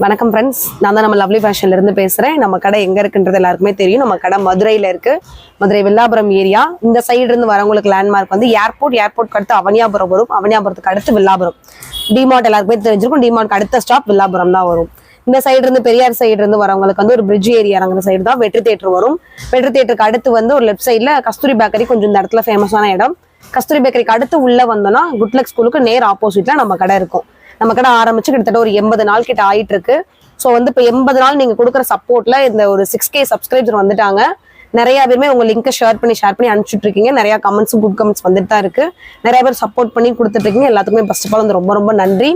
வணக்கம் ஃப்ரெண்ட்ஸ் நான் தான் நம்ம லவ்லி ஃபேஷன்லேருந்து பேசுகிறேன் நம்ம கடை எங்கே இருக்குன்றது எல்லாருக்குமே தெரியும். நம்ம கடை மதுரையில் இருக்குது மதுரை வில்லாபுரம் ஏரியா. இந்த சைடு இருந்து வரவங்களுக்கு லேண்ட்மார்க் வந்து ஏர்போர்ட் ஏர்போர்ட்க்கு அடுத்து அவனியாபுரம் வரும். அவனியாபுரத்துக்கு அடுத்து வில்லாபுரம். டிமார்ட் எல்லாருக்குமே தெரிஞ்சிருக்கும். டிமார்ட் அடுத்த ஸ்டாப் வில்லாபுரம் தான் வரும். இந்த சைடு இருந்து பெரியார் சைடு இருந்து வரவங்களுக்கு வந்து ஒரு பிரிட்ஜ் ஏரியா இறங்குற சைடு தான் வெற்றி தேட்டர் வரும். வெற்றி தேட்டருக்கு அடுத்து வந்து ஒரு லெஃப்ட் சைடில் கஸ்தூரி பேக்கரி கொஞ்சம் இந்த இடத்துல ஃபேமஸான இடம். கஸ்தூரி பேக்கரிக்கு அடுத்து உள்ளே வந்தோம்னா குட்லக் ஸ்கூலுக்கு நேர் ஆப்போசிட்டில் நம்ம கடை இருக்கும். நம்ம கடை ஆரம்பிச்சு கிட்டத்தட்ட ஒரு எண்பது நாள் கிட்ட ஆயிட்டு இருக்கு ஸோ வந்து இப்போ எண்பது நாள் நீங்க கொடுக்குற சப்போர்ட்ல இந்த ஒரு சிக்ஸ் கே சப்ஸ்கிரைபர் வந்துட்டாங்க. நிறைய பேருமே உங்க லிங்கை ஷேர் பண்ணி ஷேர் பண்ணி அனுப்பிச்சுட்டு இருக்கீங்க நிறைய கமெண்ட்ஸும் குட் கமெண்ட்ஸ் வந்துட்டு தான் இருக்கு. நிறைய பேர் சப்போர்ட் பண்ணி கொடுத்துட்டு இருக்கீங்க எல்லாத்துக்குமே ஃபர்ஸ்ட் ஆஃப் ஆல் வந்து ரொம்ப ரொம்ப நன்றி.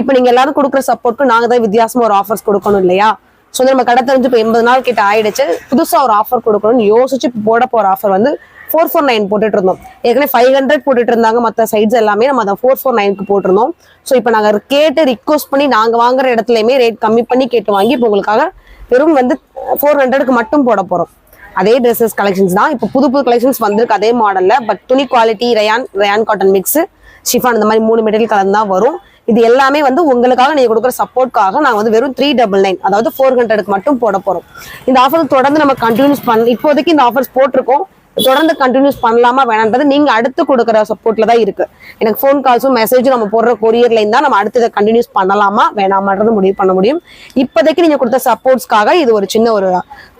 இப்போ நீங்க எல்லாரும் கொடுக்குற சப்போர்ட்க்கு நாங்க தான் வித்தியாசமா ஒரு ஆஃபர்ஸ் கொடுக்கணும் இல்லையா? ஸோ வந்து நம்ம கடை தெரிஞ்சு இப்போ எண்பது நாள் கிட்ட ஆயிடுச்சு. புதுசாக ஒரு ஆஃபர் கொடுக்கணும்னு யோசிச்சு இப்போ போட போற ஆஃபர் வந்து ஃபோர் ஃபோர் நைன் போட்டுட்டு இருந்தோம் ஏற்கனவே ஃபைவ் ஹண்ட்ரட் போட்டுட்டு இருந்தாங்க மற்ற சைட்ஸ் எல்லாமே நம்ம அதை ஃபோர் ஃபோர் நைனுக்கு போட்டிருந்தோம். ஸோ இப்போ நாங்கள் கேட்டு ரிக்வஸ்ட் பண்ணி நாங்கள் வாங்குற இடத்துலையுமே ரேட் கம்மி பண்ணி கேட்டு வாங்கி இப்போ உங்களுக்காக வெறும் வந்து ஃபோர் ஹண்ட்ரடுக்கு மட்டும் போட போகிறோம் அதே ட்ரெஸ்ஸஸ் கலெக்ஷன்ஸ் தான். இப்போ புது புது கலெக்ஷன்ஸ் வந்திருக்கு அதே மாடலில் பட் துணி quality rayon rayon cotton mix chiffon இந்த மாதிரி மூணு மெட்டீரியல் கலந்து தான் வரும். இது எல்லாமே வந்து உங்களுக்காக நீங்கள் கொடுக்குற சப்போர்ட்காக நாங்கள் வந்து வெறும் த்ரீ டபுள் நைன் அதாவது ஃபோர் ஹண்ட்ரடுக்கு மட்டும் போட போகிறோம் இந்த ஆஃபர் தொடர்ந்து நம்ம கண்டினியூஸ் பண்ண இப்போதைக்கு இந்த ஆஃபர்ஸ் போட்டிருக்கோம். தொடர்ந்து கண்டினியூஸ் பண்ணலாமா வேணான்றது நீங்க அடுத்து கொடுக்குற சப்போர்ட்ல தான் இருக்கு. எனக்கு ஃபோன் கால்ஸும் மெசேஜும் நம்ம போடுற கொரியர்ல இருந்தா நம்ம அடுத்து இதை கண்டினியூஸ் பண்ணலாமா வேணாமான்றது முடிவு பண்ண முடியும். இப்போதைக்கு நீங்க கொடுத்த சப்போர்ட்ஸ்க்காக இது ஒரு சின்ன ஒரு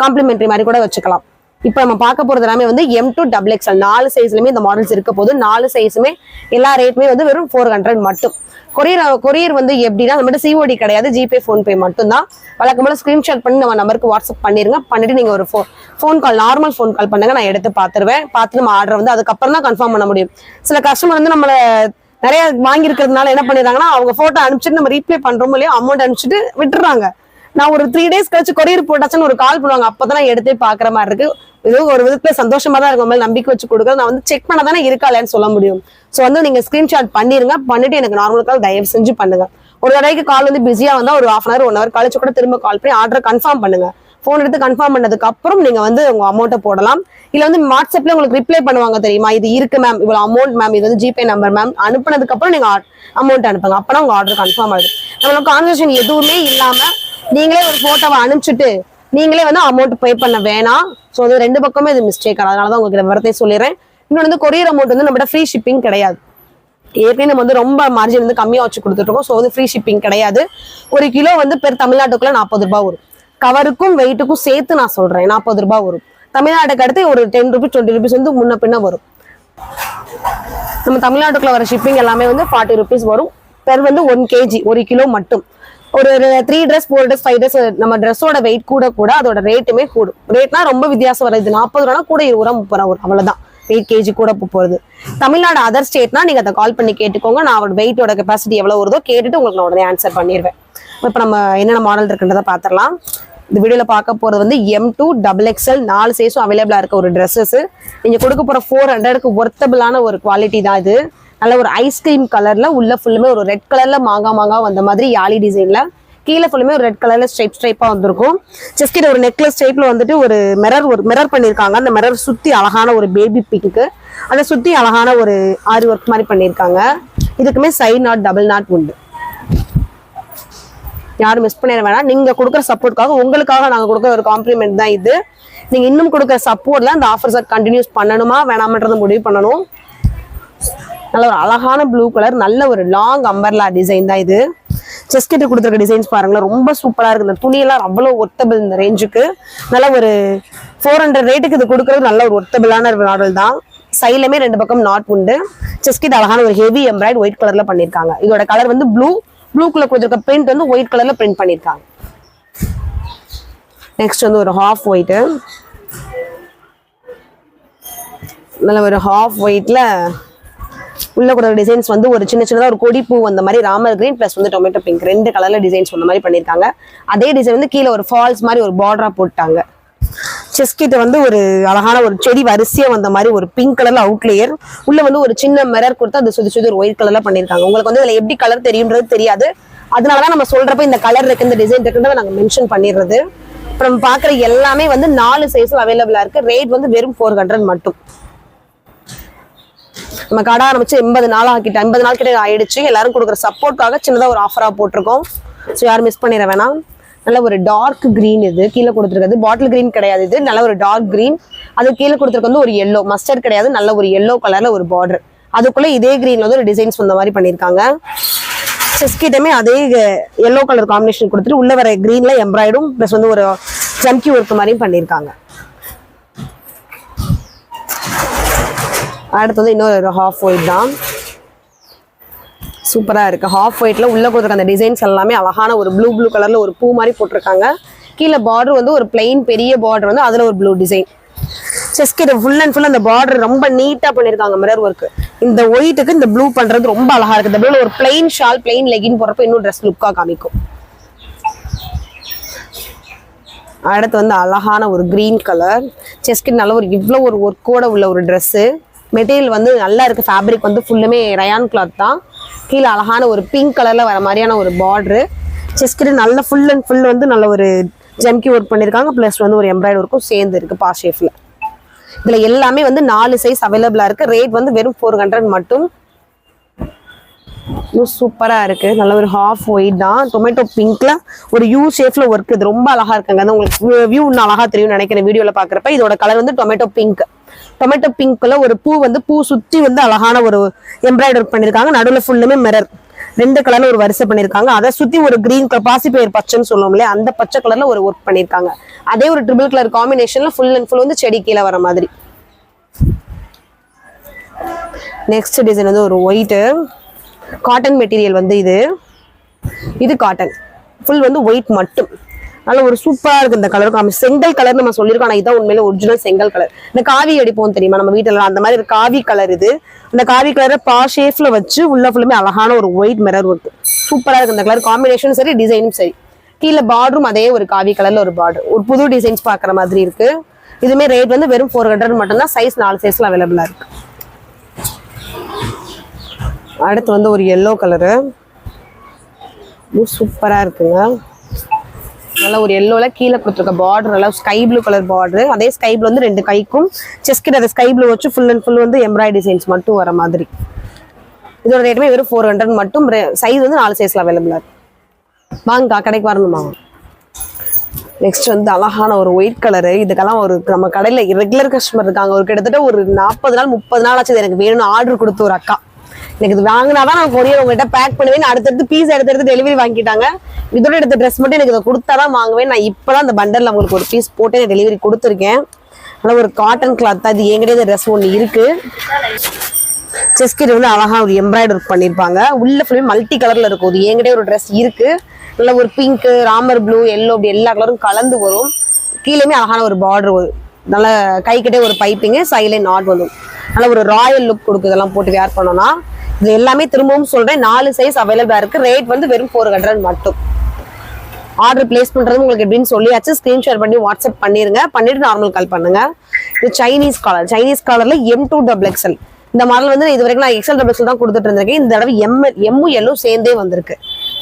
காம்ப்ளிமெண்ட்ரி மாதிரி கூட வச்சுக்கலாம். இப்போ நம்ம பார்க்க போறது எல்லாமே வந்து எம் டு டபுள் எக்ஸ்எல் நாலு சைஸ்லயுமே இந்த மாடல்ஸ் இருக்க போது நாலு சைஸுமே எல்லா ரேட்டுமே வந்து வெறும் ஃபோர் ஹண்ட்ரட் மட்டும். கொரியர் கொரியர் வந்து எப்படின்னா நம்மகிட்ட சிஓடி கிடையாது ஜிபே ஃபோன்பே மட்டும்தான். வழக்கம் போல ஸ்கிரீன்ஷாட் பண்ணி நம்ம நம்பருக்கு வாட்ஸ்அப் பண்ணிருங்க. பண்ணிட்டு நீங்கள் ஒரு phone phone call normal phone call பண்ணுங்க நான் எடுத்து பார்த்துருவேன். பார்த்து நம்ம ஆர்டர் வந்து அதுக்கப்புறம் தான் கன்ஃபார்ம் பண்ண முடியும். சில கஸ்டமர் வந்து நம்மள நிறைய வாங்கியிருக்கிறதுனால என்ன பண்ணிடுறாங்கன்னா அவங்க ஃபோட்டோ அனுப்பிச்சிட்டு நம்ம ரீப்ளே பண்ணுறோம் இல்லையோ அமௌண்ட் அனுப்பிச்சிட்டு விட்டுறாங்க. நான் ஒரு த்ரீ டேஸ் கழிச்சு கொரியர் போட்டாச்சுன்னு ஒரு கால் பண்ணுவாங்க. அப்பதான் நான் எடுத்தே பாக்குற மாதிரி இருக்கு. ஏதோ ஒரு விதத்துல சந்தோஷமா தான் இருக்கும். மேல நம்பிக்கை வச்சு கொடுக்க நான் வந்து செக் பண்ண தானே இருக்கா சொல்ல முடியும். சோ வந்து நீங்க ஸ்கிரீன்ஷாட் பண்ணிருங்க. பண்ணிட்டு எனக்கு நார்மல் கால் தயவு செஞ்சு பண்ணுங்க. ஒரு தடவைக்கு கால் வந்து பிஸியா வந்தா ஒரு half an hour one hour கழிச்சு கூட திரும்ப கால் பண்ணி ஆர்டர் கன்ஃபார்ம் பண்ணுங்க. ஃபோன் எடுத்து கன்ஃபார்ம் பண்ணதுக்கு அப்புறம் நீங்க வந்து உங்க அமௌண்ட்டை போடலாம். இல்ல வந்து வாட்ஸ்அப்ல உங்களுக்கு ரிப்ளை பண்ணுவாங்க தெரியுமா? இது இருக்கு மேம் இவ்வளவு அமௌண்ட் மேம் இது வந்து ஜிபே நம்பர் மேம் அனுப்புனதுக்கு அப்புறம் நீங்க அமௌண்ட் அனுப்புங்க. அப்பதான் உங்க ஆர்டர் கன்ஃபார்ம் ஆகுது நம்மளோட கான்வர்சேஷன் எதுவுமே இல்லாம நீங்களே ஒரு போட்டோவை அனுப்பிச்சிட்டு நீங்களே வந்து அமௌண்ட் பே பண்ண வேணாம். ஸோ அது ரெண்டு பக்கமே இது மிஸ்டேக் அதனால தான் உங்களுக்கு விவரத்தை சொல்லிடுறேன். இன்னொன்று வந்து கொரியர் அமௌண்ட் வந்து நம்மகிட்ட ஃப்ரீ ஷிப்பிங் கிடையாது. ஏற்கனவே நம்ம வந்து ரொம்ப மார்ஜின் வந்து கம்மியாக வச்சு கொடுத்துட்ருக்கோம் ஸோ வந்து ஃப்ரீ ஷிப்பிங் கிடையாது. ஒரு கிலோ வந்து பெர் தமிழ்நாட்டுக்குள்ள நாற்பது ரூபாய் வரும். கவருக்கும் வெயிட்டுக்கும் சேர்த்து நான் சொல்கிறேன் நாற்பது ரூபாய் வரும். தமிழ்நாட்டுக்கு அடுத்து ஒரு டென் ருபீஸ் டுவெண்ட்டி ருபீஸ் வந்து முன்ன பின்ன வரும். நம்ம தமிழ்நாட்டுக்குள்ள வர ஷிப்பிங் எல்லாமே வந்து ஃபார்ட்டி ருபீஸ் வரும். பெர் வந்து ஒன் கேஜி ஒரு கிலோ மட்டும். ஒரு three dress four dress five dress நம்ம ட்ரெஸ்ஸோட வெயிட் கூட கூட அதோட ரேட்டுமே கூடும். ரேட்னா ரொம்ப வித்தியாசம் வருது. நாற்பது ரூபா கூட இருபது ரூபா முப்பது ரூபா வரும் அவ்வளவுதான். எயிட் கேஜி கூட போகிறது போகுது தமிழ்நாடு அதர் ஸ்டேட்னா நீங்க அதை கால் பண்ணி கேட்டுக்கோங்க. நான் அவரோட வெயிட்டோட கெப்பாசிட்டி எவ்வளவு வருதோ கேட்டுட்டு உங்களுக்கு நான் உடனே ஆன்சர் பண்ணிடுவேன். இப்போ நம்ம என்னென்ன மாடல் இருக்குன்றதை பார்த்துடலாம். இந்த வீடியோல பார்க்க போறது வந்து எம் டூ டபுள் எக்ஸ்எல் நாலு சைஸும் அவைலபிளா இருக்க ஒரு ட்ரெஸ்ஸஸ் நீங்க கொடுக்க போற ஃபோர் ஹண்ட்ரடுக்கு ஒர்த்தபிளான ஒரு குவாலிட்டி தான் இது. நல்ல ஒரு ஐஸ்கிரீம் கலர்ல உள்ள ஃபுல்லுமே ஒரு ரெட் கலர்ல மாங்கா மாங்கா வந்த மாதிரி யாலி டிசைன்ல கீழே ஃபுல்லுமே ஒரு ரெட் கலர்ல ஸ்ட்ரைப் ஸ்ட்ரைப்பா வந்திருக்கும். செஸ்ட் ஒரு நெக்லஸ் டைப்ல வந்துட்டு ஒரு மிரர் ஒரு மிரர் பண்ணிருக்காங்க. அந்த மிரர் சுத்தி அழகான ஒரு பேபி பிங்க்கு அதை சுத்தி அழகான ஒரு ஆரி ஒர்க் மாதிரி பண்ணிருக்காங்க. இதுக்குமே சைட் நாட் டபுள் நாட் உண்டு. யாரும் மிஸ் பண்ணிட வேணாம். நீங்க கொடுக்குற சப்போர்ட்காக உங்களுக்காக நாங்க கொடுக்குற ஒரு காம்ப்ளிமெண்ட் தான் இது. நீங்க இன்னும் கொடுக்குற சப்போர்ட்ல அந்த ஆஃபர்ஸை கண்டினியூஸ் பண்ணணுமா? வேணாமன்றதை முடிவு பண்ணணும். நல்ல ஒரு அழகான ப்ளூ கலர் நல்ல ஒரு லாங் அம்பர்லா டிசைன் தான் இது. செஸ்கெட்டு கொடுத்துருக்க டிசைன்ஸ் பாருங்களேன் ரொம்ப சூப்பராக இருக்குது இந்த துணியெல்லாம் அவ்வளோ ஒர்த்தபிள் இந்த ரேஞ்சுக்கு நல்ல ஒரு ஃபோர் ஹண்ட்ரட் ரேட்டுக்கு இது கொடுக்குறது நல்ல ஒரு ஒர்த்தபிளான மாடல் தான். சைட்லமே ரெண்டு பக்கம் நாட் உண்டு. செஸ்கெட் அழகான ஒரு ஹெவி எம்ப்ராய்ட் ஒயிட் கலரில் பண்ணியிருக்காங்க இதோட கலர் வந்து ப்ளூ ப்ளூ கலர் கொடுத்துருக்க பிரிண்ட் வந்து ஒயிட் கலரில் பிரிண்ட் பண்ணியிருக்காங்க நெக்ஸ்ட் வந்து ஒரு ஹாஃப் ஒயிட்டு நல்ல ஒரு ஹாஃப் ஒயிட்ல உள்ள கூட டிசைன்ஸ் வந்து ஒரு சின்ன சின்னதாக ஒரு கொடி பூ அந்த மாதிரி ராமர் கிரீன் ப்ளஸ் வந்து டொமேட்டோ பிங்க் ரெண்டு கலர்ல டிசைன்ஸ் அந்த மாதிரி பண்ணியிருக்காங்க. அதே டிசைன் வந்து கீழே ஒரு ஃபால்ஸ் மாதிரி ஒரு பார்டராக போட்டாங்க. செஸ்கிட்ட வந்து ஒரு அழகான ஒரு செடி வரிசையா வந்த மாதிரி ஒரு பிங்க் கலர்ல அவுட்லேயர் உள்ள வந்து ஒரு சின்ன மிரர் கொடுத்து அது சுத்தி சுத்தி ஒரு ஒயிட் கலர்ல பண்ணிருக்காங்க உங்களுக்கு வந்து இதுல எப்படி கலர் தெரியுன்றது தெரியாது. அதனாலதான் நம்ம சொல்றப்ப இந்த கலர் இருக்கு இந்த டிசைன் இருக்குன்றத நாங்க மென்ஷன் பண்ணிடுறது. அப்புறம் நம்ம பாக்குற எல்லாமே வந்து நாலு சைஸும் அவைலபிளா இருக்கு. ரேட் வந்து வெறும் ஃபோர் ஹண்ட்ரட் மட்டும். நம்ம கடை ஆரம்பிச்சு எண்பது நாள் ஆக்கிட்டு ஐம்பது நாள் கிட்ட ஆயிடுச்சு. எல்லாரும் கொடுக்குற சப்போர்ட்காக சின்னதாக ஒரு ஆஃபராக போட்டிருக்கோம். ஸோ யாரும் மிஸ் பண்ணிட வேணாம். நல்ல ஒரு டார்க் கிரீன் இது. கீழே கொடுத்துருக்கிறது பாட்டில் கிரீன் கிடையாது இது. நல்ல ஒரு டார்க் கிரீன் அது கீழே கொடுத்துருக்க வந்து ஒரு எல்லோ மஸ்டர்ட் கிடையாது. நல்ல ஒரு எல்லோ கலர்ல ஒரு பார்டர் அதுக்குள்ள இதே க்ரீனில் வந்து ஒரு டிசைன்ஸ் வந்த மாதிரி பண்ணியிருக்காங்க. செஸ்கிட்டமே அதே எல்லோ கலர் காம்பினேஷன் கொடுத்துட்டு உள்ள வர க்ரீனில் எம்ப்ராய்டும் ப்ளஸ் வந்து ஒரு ஜம்கி ஒர்க் மாதிரியும் பண்ணியிருக்காங்க. அடுத்து வந்து இன்னொரு ஹாஃப் ஒயிட் தான். சூப்பராக இருக்குது ஹாஃப் ஒயிட்டில் உள்ளே கொடுத்துருக்க அந்த டிசைன்ஸ் எல்லாமே அழகான ஒரு ப்ளூ ப்ளூ கலரில் ஒரு பூ மாதிரி போட்டிருக்காங்க. கீழே பார்டர் வந்து ஒரு பிளெயின் பெரிய பார்டர் வந்து அதில் ஒரு ப்ளூ டிசைன் செஸ்கிட்ட ஃபுல் அண்ட் ஃபுல் அந்த பார்டர் ரொம்ப நீட்டாக பண்ணிருக்காங்க மிரர் ஒர்க்கு இந்த ஒயிட்டுக்கு இந்த ப்ளூ பண்ணுறது ரொம்ப அழகாக இருக்குது இந்த ப்ளூல ஒரு பிளெயின் ஷால் பிளெயின் லெகின் போடுறப்ப இன்னும் ட்ரெஸ் லுக்காக காமிக்கும். அடுத்து வந்து அழகான ஒரு கிரீன் கலர் செஸ்கின் நல்ல ஒரு இவ்வளோ ஒரு ஒர்க்கோட உள்ள ஒரு ட்ரெஸ்ஸு மெட்டீரியல் வந்து நல்லா இருக்கு. ஃபேப்ரிக் வந்து ஃபுல்லுமே ரயான் கிளாத் தான். கீழே அழகான ஒரு பிங்க் கலரில் வர மாதிரியான ஒரு பார்ட்ரு செஸ்கிட்ட நல்ல ஃபுல் அண்ட் ஃபுல் வந்து நல்ல ஒரு ஜம்கி ஒர்க் பண்ணியிருக்காங்க ப்ளஸ் வந்து ஒரு எம்ப்ராய்டரி ஒர்க்கும் சேர்ந்து இருக்குது பா இதில் எல்லாமே வந்து நாலு சைஸ் அவைலபிளாக இருக்குது ரேட் வந்து வெறும் ஃபோர் ஹண்ட்ரட் மட்டும். இன்னும் சூப்பரா இருக்கு. நல்ல ஒரு ஹாஃப் ஒயிட் தான். டொமேட்டோ பிங்க்ல ஒரு யூ ஷேஃபில் ஒர்க் இது ரொம்ப அழகா இருக்குங்க. அது உங்களுக்கு வியூ இன்னும் அழகா தெரியும் நினைக்கிறேன் வீடியோவில் பார்க்குறப்ப. இதோட கலர் வந்து டொமேட்டோ பிங்க் டொமேட்டோ பிங்க்ல ஒரு பூ வந்து பூ சுற்றி வந்து அழகான ஒரு எம்ப்ராய்டர் பண்ணியிருக்காங்க நடுவில் ஃபுல்லுமே மிரர் ரெண்டு கலர்ல ஒரு வரிசை பண்ணிருக்காங்க. அதை சுற்றி ஒரு கிரீன் கலர் பாசிப்பயிர் பச்சைன்னு சொல்லுவோம் இல்லையா? அந்த பச்சை கலர்ல ஒரு ஒர்க் பண்ணியிருக்காங்க அதே ஒரு ட்ரிபிள் கலர் காம்பினேஷனில் ஃபுல் அண்ட் ஃபுல் வந்து செடி கீழே வர மாதிரி. நெக்ஸ்ட் டிசைன் வந்து ஒரு ஒயிட்டு காட்டன் மெட்டீரியல் வந்து இது. இது காட்டன் ஃபுல் வந்து ஒயிட் மட்டும். நல்ல ஒரு சூப்பரா இருக்குது இந்த கலர் காமி செங்கல் கலர் நம்ம சொல்லியிருக்கோம் ஆனால் இதான் உண்மையில ஒரிஜினல் செங்கல் கலர் இந்த காவி அடிப்போம் தெரியுமா? நம்ம வீட்டிலலாம் அந்த மாதிரி ஒரு காவி கலர் இது. அந்த காவி கலரை பா ஷேஃபில் வச்சு உள்ள ஃபுல்லுமே அழகான ஒரு ஒயிட் மிரர் ஒர்க் சூப்பராக இருக்குது இந்த கலர் காம்பினேஷனும் சரி டிசைனும் சரி. கீழே பார்டரும் அதே ஒரு காவி கலர்ல ஒரு பார்டர் ஒரு புது டிசைன்ஸ் பாக்குற மாதிரி இருக்கு. இதுவுமே ரேட் வந்து வெறும் ஃபோர் ஹண்ட்ரட் மட்டும்தான். சைஸ் நாலு சைஸில் அவைலபிளாக இருக்கு. அடுத்து வந்து ஒரு எல்லோ கலரு சூப்பராக இருக்குங்க. நல்லா ஒரு எல்லோல கீழே கொடுத்துருக்க பார்டர் நல்லா ஸ்கை ப்ளூ கலர் பார்டரு அதே ஸ்கை ப்ளூ வந்து ரெண்டு கைக்கும் செஸ்ட் அதை ஸ்கை ப்ளூ வச்சு ஃபுல் அண்ட் ஃபுல் வந்து எம்ப்ராய்டரி டிசைன்ஸ் மட்டும் வர மாதிரி. இதோட ரேட்டுமே வெறும் ஃபோர் ஹண்ட்ரட் மட்டும். சைஸ் வந்து நாலு சைஸ்ல அவைலபிளாக இருக்கு. வாங்கக்கா கடைக்கு வரணுமா? நெக்ஸ்ட் வந்து அழகான ஒரு ஒயிட் கலரு இதுக்கெல்லாம் ஒரு நம்ம கடையில் ரெகுலர் கஸ்டமர் இருக்காங்க. ஒரு கிட்டத்தட்ட ஒரு நாற்பது நாள் முப்பது நாள் ஆச்சு எனக்கு வேணும்னு ஆர்டர் கொடுத்து ஒரு அக்கா. எனக்கு இது வாங்கினாதான் நான் கொரியர் உங்ககிட்ட பேக் பண்ணுவேன். அடுத்தடுத்து பீஸ் எடுத்து எடுத்து டெலிவரி வாங்கிட்டாங்க. இதோட எடுத்த ட்ரெஸ் மட்டும் எனக்கு இதை கொடுத்தாதான் வாங்குவேன். நான் இப்போதான் அந்த பண்டரில் உங்களுக்கு ஒரு பீஸ் போட்டு நான் டெலிவரி கொடுத்துருக்கேன். நல்லா ஒரு காட்டன் கிளாத் தான். இது என்கிட்ட ட்ரெஸ் ஒன்று இருக்கு. செஸ்கிட் வந்து அழகாக ஒரு எம்ப்ராய்டர் பண்ணியிருப்பாங்க உள்ள ஃபுல்லாக மல்டி கலரில் இருக்கும். இது என்கிட்ட ஒரு ட்ரெஸ் இருக்கு. நல்ல ஒரு பிங்க்கு ராமர் ப்ளூ எல்லோ அப்படி எல்லா கலரும் கலந்து வரும். கீழேயுமே அழகான ஒரு பார்டர் வரும் நல்லா கைக்கிட்டே ஒரு பைப்பிங்கு சைலை நாட் வரும். நல்ல ஒரு ராயல் லுக் கொடுக்கு இதெல்லாம் போட்டு வேர் பண்ணோம்னா. இது எல்லாமே திரும்பவும் சொல்றேன் நாலு சைஸ் அவைலபிளா இருக்கு. ரேட் வந்து வெறும் ஃபோர் ஹண்ட்ரட் மட்டும். ஆர்டர் பிளேஸ் பண்றது உங்களுக்கு எப்படின்னு சொல்லியாச்சு. ஸ்கிரீன்ஷாட் பண்ணி வாட்ஸ்அப் பண்ணிருங்க. பண்ணிட்டு நார்மல் கால் பண்ணுங்க. இது சைனீஸ் காலர் சைனீஸ் காலர்ல எம் டூ டபுள் எக்ஸ்எல் இந்த மாடல் வந்து இது வரைக்கும் நான் எக்ஸல் டபுள் எக்ஸ்எல் தான் கொடுத்துட்டு இருந்திருக்கேன். இந்த தடவை எம் எம்மு எல்லும் சேர்ந்தே வந்திருக்கு.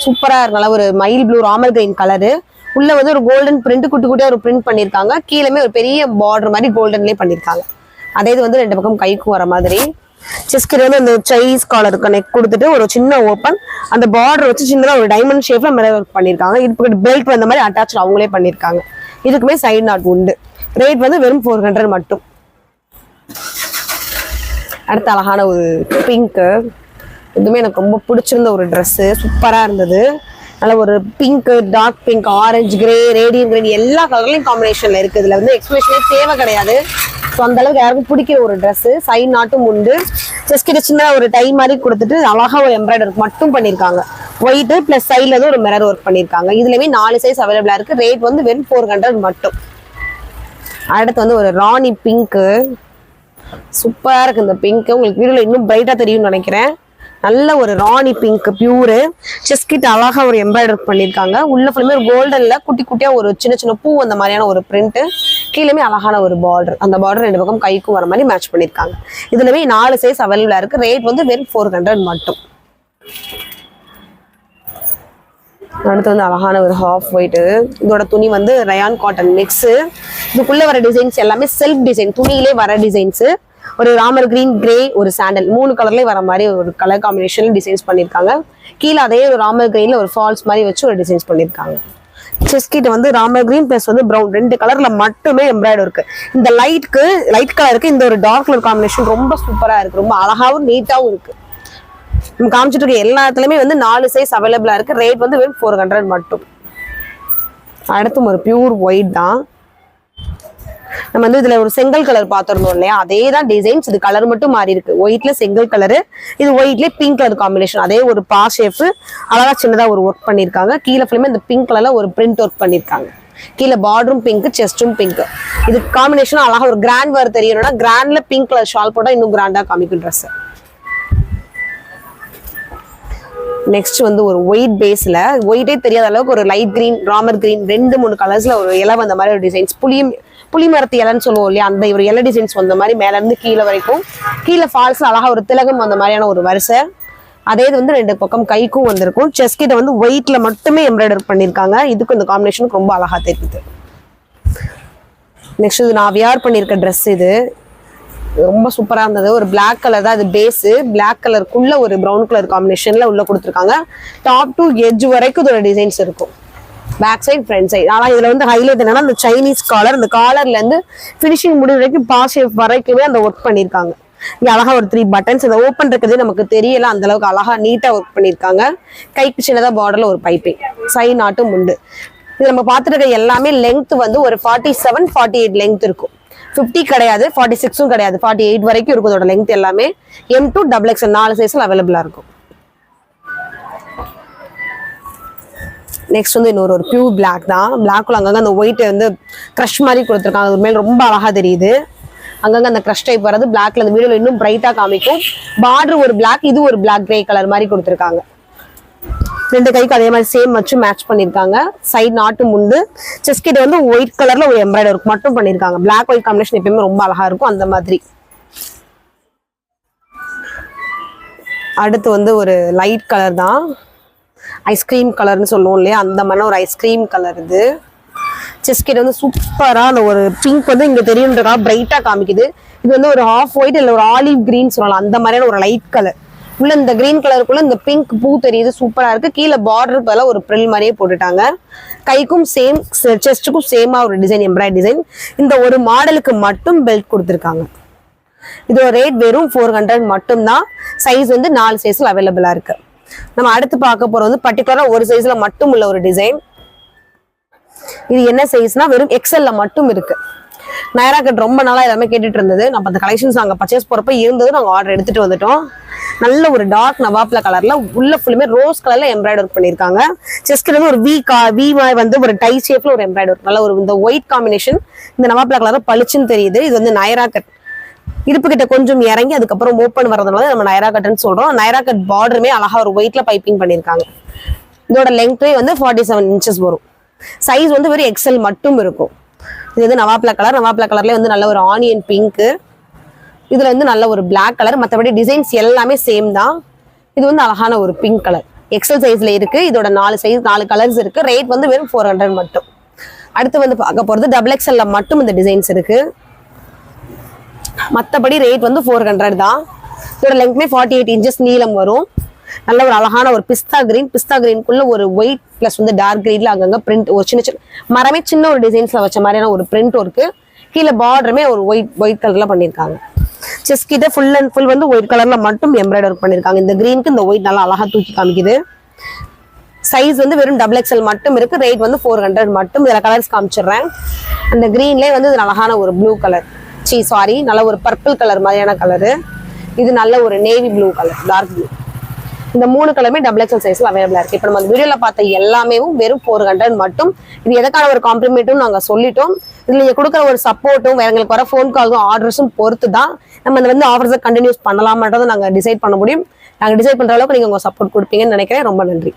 சூப்பரா இருக்கு ஒரு மயில் ப்ளூ ராமர் கிரீன் கலரு உள்ள வந்து ஒரு கோல்டன் பிரிண்ட் குட்டி குட்டியா ஒரு பிரிண்ட் பண்ணிருக்காங்க. கீழமே ஒரு பெரிய பார்டர் மாதிரி கோல்டன்லயே பண்ணிருக்காங்க. அதே இது வந்து ரெண்டு பக்கம் கைக்கும் வர மாதிரி. செஸ்கிரி வந்து அந்த சைஸ் காலருக்கு நெக் கொடுத்துட்டு ஒரு சின்ன ஓப்பன் அந்த பார்டர் வச்சு சின்னதாக ஒரு டைமண்ட் ஷேப்ல மேலே ஒர்க் பண்ணியிருக்காங்க. இது பெல்ட் வந்த மாதிரி அட்டாச் அவங்களே பண்ணியிருக்காங்க. இதுக்குமே சைடு நாட் உண்டு. ரேட் வந்து வெறும் ஃபோர் ஹண்ட்ரட் மட்டும். அடுத்த அழகான ஒரு பிங்க்கு இதுவுமே எனக்கு ரொம்ப பிடிச்சிருந்த ஒரு ட்ரெஸ்ஸு சூப்பராக இருந்தது. நல்ல ஒரு pink dark pink orange grey radium grey எல்லா கலர்லையும் காம்பினேஷனில் இருக்குது இதில் வந்து எக்ஸ்பிரஷனே தேவை கிடையாது. ஸோ அந்த அளவுக்கு யாருக்கும் பிடிக்கிற ஒரு ட்ரெஸ்ஸு சைட் நாட்டும் உண்டு. ஜஸ்ட் கிட்ட சின்ன ஒரு டை மாதிரி கொடுத்துட்டு அழகா ஒரு எம்ப்ராய்டர் மட்டும் பண்ணியிருக்காங்க ஒயிட்டு ப்ளஸ் சைடில் தான் ஒரு மிரர் ஒர்க் பண்ணியிருக்காங்க இதுலயுமே நாலு சைஸ் அவைலபிளாக இருக்குது ரேட் வந்து வெறும் ஃபோர் ஹண்ட்ரட் மட்டும். அடுத்து வந்து ஒரு ராணி பிங்க்கு சூப்பரா இருக்கு இந்த பிங்க் உங்களுக்கு வீடியோல இன்னும் பிரைட்டாக தெரியும்னு நினைக்கிறேன். நல்ல ஒரு ராணி பிங்க் பியூரு செஸ் கிட்ட அழகா ஒரு எம்ப்ராய்டர் பண்ணியிருக்காங்க உள்ள ஃபுல்லுமே ஒரு கோல்டன்ல குட்டி குட்டியா ஒரு சின்ன சின்ன பூ அந்த மாதிரியான ஒரு பிரிண்ட்டு கீழேயுமே அழகான ஒரு பார்டர் அந்த பார்டர் ரெண்டு பக்கம் கைக்கும் வர மாதிரி மேட்ச் பண்ணியிருக்காங்க. இதுலவே நாலு சைஸ் அவைலபிளாக இருக்கு. ரேட் வந்து வெறும் ஃபோர் ஹண்ட்ரட் மட்டும். அடுத்து வந்து அழகான ஒரு ஹாஃப் ஒயிட்டு இதோட துணி வந்து ரயான் காட்டன் மிக்ஸு இதுக்குள்ள வர டிசைன்ஸ் எல்லாமே செல்ஃப் டிசைன் துணியிலே வர டிசைன்ஸு ஒரு ராமர் கிரீன் கிரே ஒரு சாண்டல் மூணு கலர்லயே வர மாதிரி ஒரு கலர் காம்பினேஷன் டிசைன்ஸ் பண்ணியிருக்காங்க. கீழே அதே ஒரு ராமர் கிரீன்ல ஒரு ஃபால்ஸ் மாதிரி வச்சு ஒரு டிசைன்ஸ் பண்ணியிருக்காங்க. செஸ் கிட்ட வந்து ராமர் கிரீன் பிளஸ் வந்து ப்ரௌன் ரெண்டு கலர்ல மட்டுமே எம்ப்ராய்டர் இருக்கு. இந்த லைட்க்கு லைட் கலருக்கு இந்த ஒரு டார்க் கலர் காம்பினேஷன் ரொம்ப சூப்பரா இருக்கு. ரொம்ப அழகாவும் நீட்டாவும் இருக்கு. நம்ம காமிச்சிட்டு இருக்க எல்லாத்துலேயுமே வந்து நாலு சைஸ் அவைலபிளா இருக்கு. ரேட் வந்து வெறும் ஃபோர் ஹண்ட்ரட் மட்டும். அடுத்து ஒரு பியூர் ஒயிட் தான். நம்ம வந்து இதுல ஒரு செங்கல் கலர் பாத்திருந்தோம் இல்லையா? அதே தான் டிசைன்ஸ் இது கலர் மட்டும் மாறி இருக்கு. ஒயிட்ல செங்கல் கலரு இது ஒயிட்ல பிங்க் கலர் காம்பினேஷன் அதே ஒரு பா ஷேப் அழகா சின்னதா ஒரு ஒர்க் பண்ணிருக்காங்க கீழே ஃபுல்லுமே இந்த பிங்க் கலர்ல ஒரு பிரிண்ட் ஒர்க் பண்ணிருக்காங்க கீழே பார்டரும் பிங்க் செஸ்டும் பிங்க் இது காம்பினேஷன் அழகா ஒரு கிராண்ட் வேறு தெரியணும்னா கிராண்ட்ல பிங்க் கலர் ஷால் போட்டா இன்னும் கிராண்டா காமிக்கும் ட்ரெஸ் நெக்ஸ்ட் வந்து ஒரு ஒயிட் பேஸ்ல ஒயிட்டே தெரியாத அளவுக்கு ஒரு லைட் கிரீன் ராமர் கிரீன் ரெண்டு மூணு கலர்ஸ்ல ஒரு இலை வந்த மாதிரி ஒரு டிசைன்ஸ் புளியும் புளிமரத்து இலன்னு இலைன்னு சொல்லுவோம் இல்லையா? அந்த ஒரு இலை டிசைன்ஸ் வந்த மாதிரி மேல இருந்து கீழே வரைக்கும் கீழே ஃபால்ஸ்ல அழகா ஒரு திலகம் வந்த மாதிரியான ஒரு வரிசை. அதே இது வந்து ரெண்டு பக்கம் கைக்கும் வந்திருக்கும். செஸ் கிட்ட வந்து ஒயிட்ல மட்டுமே எம்ப்ராய்டர் பண்ணியிருக்காங்க. இதுக்கு இந்த காம்பினேஷனுக்கு ரொம்ப அழகா தெரியுது. நெக்ஸ்ட் இது நான் வியார் பண்ணியிருக்க ட்ரெஸ் இது. ரொம்ப சூப்பரா இருந்தது. ஒரு பிளாக் கலர் தான் இது பேஸ் பிளாக் கலருக்குள்ள ஒரு ப்ரௌன் கலர் காம்பினேஷன்ல உள்ள கொடுத்துருக்காங்க. டாப் டு எட்ஜ் வரைக்கும் இதோட டிசைன்ஸ் இருக்கும். பேக் சைட் ஃப்ரண்ட் சைட் ஆனால் இதில் வந்து ஹைலைட் என்னன்னா அந்த சைனீஸ் காலர் அந்த காலர்லேருந்து ஃபினிஷிங் முடிவு வரைக்கும் பா ஷேப் வரைக்குமே அந்த ஒர்க் பண்ணியிருக்காங்க இங்கே அழகா ஒரு த்ரீ பட்டன்ஸ் இதை ஓப்பன் இருக்கிறதே நமக்கு தெரியல அந்த அளவுக்கு அழகா நீட்டாக ஒர்க் பண்ணியிருக்காங்க கைக்கு சின்னதாக பார்டரில் ஒரு பைப்பிங் சை நாட்டும் உண்டு. இது நம்ம பார்த்துருக்க எல்லாமே லென்த் வந்து ஒரு forty seven forty eight length இருக்கும். ஃபிஃப்டி கிடையாது ஃபார்ட்டி சிக்ஸும் கிடையாது. ஃபார்ட்டி எயிட் வரைக்கும் இருக்கும் இதோட லென்த் எல்லாமே. எம் டூ டபுள் எக்ஸ் நாலு சைஸில் அவைலபிளாக இருக்கும். நெக்ஸ்ட் வந்து இன்னொரு ஒரு பியூர் பிளாக் தான். பிளாக்ல அங்கங்க அந்த ஒயிட் வந்து க்ரஷ் மாதிரி கொடுத்துருக்காங்க. அது மேலே ரொம்ப அழகா தெரியுது. அங்கங்க அந்த க்ரஷ் டைப் வர்றது பிளாக்ல அந்த வீடியோல இன்னும் பிரைட்டா காமிக்கும். பார்டர் ஒரு பிளாக் இது ஒரு பிளாக் கிரே கலர் மாதிரி கொடுத்துருக்காங்க. ரெண்டு கைக்கு அதே மாதிரி சேம் வச்சு மேட்ச் பண்ணிருக்காங்க. சைடு நாட்டு முண்டு செஸ்ட் கிட்ட வந்து ஒயிட் கலர்ல ஒரு எம்ப்ராய்டர் ஒர்க் மட்டும் பண்ணிருக்காங்க. பிளாக் ஒயிட் காம்பினேஷன் எப்பயுமே ரொம்ப அழகா இருக்கும். அந்த மாதிரி. அடுத்து வந்து ஒரு லைட் கலர் தான். ஐஸ்கிரீம் கலர்னு சொல்லுவோம் இல்லையா? அந்த மாதிரி ஒரு ஐஸ்கிரீம் கலர் இது. செஸ்கிட் வந்து சூப்பரா அந்த ஒரு பிங்க் வந்து இங்க தெரியுன்றதா பிரைட்டாக காமிக்குது. இது வந்து ஒரு ஆஃப் ஒயிட் இல்லை ஒரு ஆலிவ் கிரீன் சொல்லலாம். அந்த மாதிரியான ஒரு லைட் கலர் உள்ள இந்த கிரீன் கலருக்குள்ள இந்த பிங்க் பூ தெரியுது சூப்பராக இருக்கு. கீழே பார்டர் பல ஒரு ப்ரில் மாதிரியே போட்டுட்டாங்க. கைக்கும் சேம் செஸ்ட்டுக்கும் சேமா ஒரு டிசைன் எம்ப்ராய்ட் டிசைன் இந்த ஒரு மாடலுக்கு மட்டும் பெல்ட் கொடுத்துருக்காங்க. இதோட ரேட் வெறும் ஃபோர் ஹண்ட்ரட் மட்டும்தான். சைஸ் வந்து நாலு சைஸில் அவைலபிளாக இருக்கு. நம்ம அடுத்து பார்க்க போறது வந்து பர்டிகுலரா ஒரு சைஸ்ல மட்டும் உள்ள ஒரு டிசைன் இது என்ன சைஸ்னா வெறும் எக்ஸல்ல மட்டும் இருக்கு. நயரா கட் ரொம்ப நாளா எல்லாமே கேட்டுட்டு இருந்தது. நம்ம அந்த கலெக்ஷன்ஸ் நாங்க பர்ச்சேஸ் போறப்ப இருந்தது நாங்க ஆர்டர் எடுத்துட்டு வந்துட்டோம். நல்ல ஒரு டார்க் நவாப்ல கலர்ல உள்ள ஃபுல்லுமே ரோஸ் கலர்ல எம்ப்ராய்டர் பண்ணிருக்காங்க செஸ்ட்ல வந்து ஒரு வி கா வி வந்து ஒரு டை ஷேப்ல ஒரு எம்ப்ராய்டர் நல்ல ஒரு இந்த ஒயிட் காம்பினேஷன் இந்த நவாப்ல கலர் பளிச்சுன்னு தெரியுது. இது வந்து நயரா கட் இடுப்பு கிட்ட கொஞ்சம் இறங்கி அதுக்கப்புறம் ஓப்பன் வரதுனால நம்ம நயரா கட்னு சொல்றோம். நயரா கட் பார்டருமே அழகா ஒரு ஒயிட்ல பைப்பிங் பண்ணிருக்காங்க. இதோட லெங்க்வே வந்து ஃபார்ட்டி செவன் இன்ச்சஸ் வரும். சைஸ் வந்து வெறும் எக்ஸல் மட்டும் இருக்கும். இது வந்து நவாப்ல கலர் நவாப்ல கலர்ல வந்து நல்ல ஒரு ஆனியன் பிங்க் இதுல வந்து நல்ல ஒரு பிளாக் கலர் மற்றபடி டிசைன்ஸ் எல்லாமே சேம் தான். இது வந்து அழகான ஒரு பிங்க் கலர் எக்ஸல் சைஸ்ல இருக்கு. இதோட நாலு சைஸ் நாலு கலர்ஸ் இருக்கு. ரேட் வந்து வெறும் ஃபோர் ஹண்ட்ரட் மட்டும். அடுத்து வந்து பார்க்க போறது டபுள் எக்ஸ்எல்ல மட்டும் இந்த டிசைன்ஸ் இருக்கு. மற்றபடி ரேட் வந்து ஃபோர் ஹண்ட்ரட் தான். இதோட லெங்க்மே ஃபார்ட்டி எயிட் இன்ச்சஸ் நீளம் வரும். நல்ல ஒரு அழகான ஒரு பிஸ்தா கிரீன் பிஸ்தா கிரீனுக்குள்ள ஒரு ஒயிட் ப்ளஸ் வந்து டார்க் கிரீன்ல அங்கங்க பிரிண்ட் ஒரு சின்ன சின்ன மரமே சின்ன ஒரு டிசைன்ஸ்ல வச்ச மாதிரியான ஒரு பிரிண்ட் இருக்கு. கீழே பார்டருமே ஒரு ஒயிட் ஒயிட் கலர்ல பண்ணியிருக்காங்க செஸ் கிட்ட ஃபுல் அண்ட் ஃபுல் வந்து ஒயிட் கலர்ல மட்டும் எம்ப்ராய்டர் பண்ணியிருக்காங்க இந்த கிரீனுக்கு இந்த ஒயிட் நல்லா அழகா தூக்கி காமிக்குது. சைஸ் வந்து வெறும் டபுள் எக்ஸ்எல் மட்டும் இருக்கு. ரேட் வந்து ஃபோர் ஹண்ட்ரட் மட்டும். இதில் கலர்ஸ் காமிச்சிடுறேன். அந்த கிரீன்லேயே வந்து இது அழகான ஒரு ப்ளூ கலர் சி சாரி நல்ல ஒரு பர்பிள் கலர் மாதிரியான கலரு இது நல்ல ஒரு navy blue colour dark blue இந்த மூணு கலருமே டபுள் எக்ஸ்எல் சைஸ்ல அவைலபிளா இருக்கு. இப்போ நம்ம அந்த வீடியோல பார்த்த எல்லாமே வெறும் ஃபோர் ஹண்ட்ரட் மட்டும். இது எதுக்கான ஒரு காம்ப்ளிமெண்ட்டும் நாங்க சொல்லிட்டோம். இதுல நீங்க கொடுக்குற ஒரு சப்போர்ட்டும் வேற எங்களுக்கு வர ஃபோன் கால்ஸும் ஆர்டர்ஸும் பொறுத்து தான் நம்ம இந்த வந்து ஆஃபர்ஸை கண்டினியூஸ் பண்ணலாமன்றதை நாங்க டிசைட் பண்ண முடியும். நாங்க டிசைட் பண்ற அளவுக்கு நீங்க உங்க சப்போர்ட் கொடுப்பீங்கன்னு நினைக்கிறேன். ரொம்ப நன்றி.